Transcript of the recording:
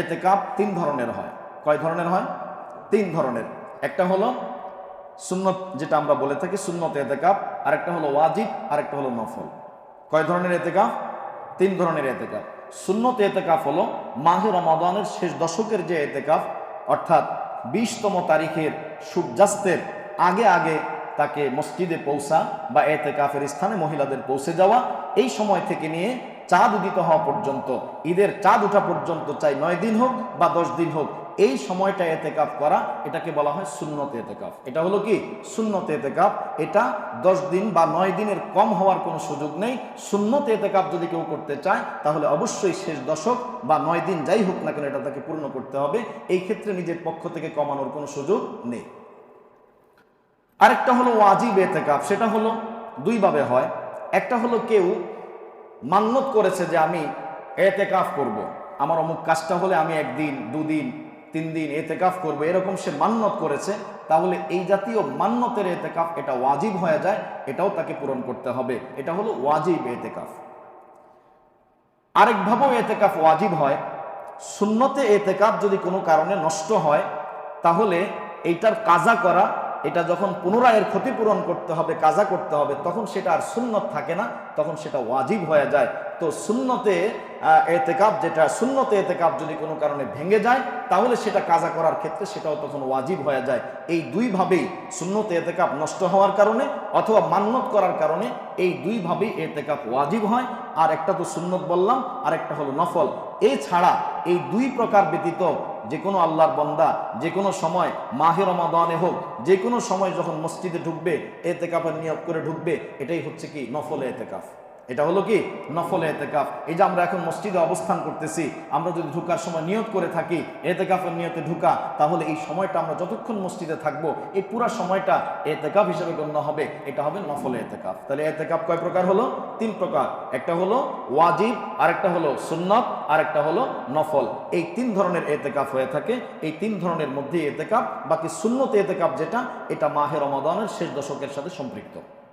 এতেকাপ তিন ধরনের হয়। কয় ধরনের হয়? তিন ধরনের। একটা হলো সুন্নত, যেটা আমরা বলে থাকি সুন্নত এতেকাপ আরেকটা হলো ওয়াজিব, আরেকটা হলো নফল। কয় ধরনের এতেকাপ তিন ধরনের এতেকাপ সুন্নত এতেকাফ হলো মাহে রমাদানের শেষ দশকের যে এতেকাফ অর্থাৎ বিশতম তারিখের সূর্যাস্তের আগে আগে তাকে মসজিদে পৌঁছা বা এতেকাফের স্থানে মহিলাদের পৌঁছে যাওয়া, এই সময় থেকে নিয়ে চাঁদ উদিত হওয়া পর্যন্ত, ঈদের চাঁদ ওঠা পর্যন্ত চাই নয় দিন হোক বা দশ দিন হোক, এই সময়টা এতেকাফ করা, এটাকে বলা হয় শূন্যত এতেকাফ। এটা হলো কি? শূন্যত এতেকাফ। এটা দশ দিন বা নয় দিনের কম হওয়ার কোনো সুযোগ নেই। শূন্যত এতেকাফ যদি কেউ করতে চায়, তাহলে অবশ্যই শেষ দশক বা নয় দিন যাই হোক না কেন এটা তাকে পূর্ণ করতে হবে। এই ক্ষেত্রে নিজের পক্ষ থেকে কমানোর কোনো সুযোগ নেই। আরেকটা হলো ওয়াজিব এতেকাফ। সেটা হলো দুইভাবে হয়। একটা হলো কেউ মান্যত করেছে যে আমি এতেকাফ করব। আমার অমুক কাজটা হলে আমি একদিন, দুদিন তিন দিন এতেকাফ করব। এরকম সে মান্যত করেছে, তাহলে এই জাতীয় মান্যতের এতেকাফ এটা ওয়াজিব হয়ে যায়, এটাও তাকে পূরণ করতে হবে। এটা হলো ওয়াজিব এতেকাফ। আরেকভাবেও এতেকাফ ওয়াজিব হয়। শূন্যতে এতেকাফ যদি কোনো কারণে নষ্ট হয়, তাহলে এইটার কাজা করা এটা যখন পুনরায় এর ক্ষতিপূরণ করতে হবে, কাজা করতে হবে, তখন সেটা আর সুন্নত থাকে না, তখন সেটা ওয়াজিব হয়ে যায়। তো শূন্যতে এতেকাপ যেটা শূন্যতে এতেকাপ যদি কোনো কারণে ভেঙে যায়, তাহলে সেটা কাজা করার ক্ষেত্রে সেটাও তখন ওয়াজিব হয়ে যায়। এই দুইভাবেই শূন্যতে এতেকাপ নষ্ট হওয়ার কারণে অথবা মান্যত করার কারণে এই দুইভাবেই এতেকাপ ওয়াজিব হয়। আর একটা তো সুন্নত বললাম আর একটা হলো নফল। এছাড়া এই দুই প্রকার ব্যতীত যে কোনো আল্লাহর বন্দা, যে কোনো সময় মাহের রমাদানে হোক, যে কোনো সময় যখন মসজিদে ঢুকবে, এতেকাফের নিয়োগ করে ঢুকবে, এটাই হচ্ছে কি নফলে এতেকাফ। এটা হলো কি? নফলে এতেকাফ। এই যে আমরা এখন মসজিদে অবস্থান করতেছি, আমরা যদি ঢুকার সময় নিয়ত করে থাকি, এতেকাফের নিয়তে ঢুকা, তাহলে এই সময়টা আমরা যতক্ষণ মসজিদে থাকব, এই পুরা সময়টা এতেকাফ হিসেবে গণ্য হবে। এটা হবে নফলে এতেকাফ। তাহলে এতেকাফ কয় প্রকার হলো? তিন প্রকার। একটা হলো ওয়াজিব, আরেকটা হলো সুন্নত, আরেকটা হলো নফল। এই তিন ধরনের এতেকাফ হয়ে থাকে। এই তিন ধরনের মধ্যে এতেকাফ, বাকি সুন্নত এতেকাফ যেটা, এটা মাহের রমাদানের শেষ দশকের সাথে সম্পৃক্ত।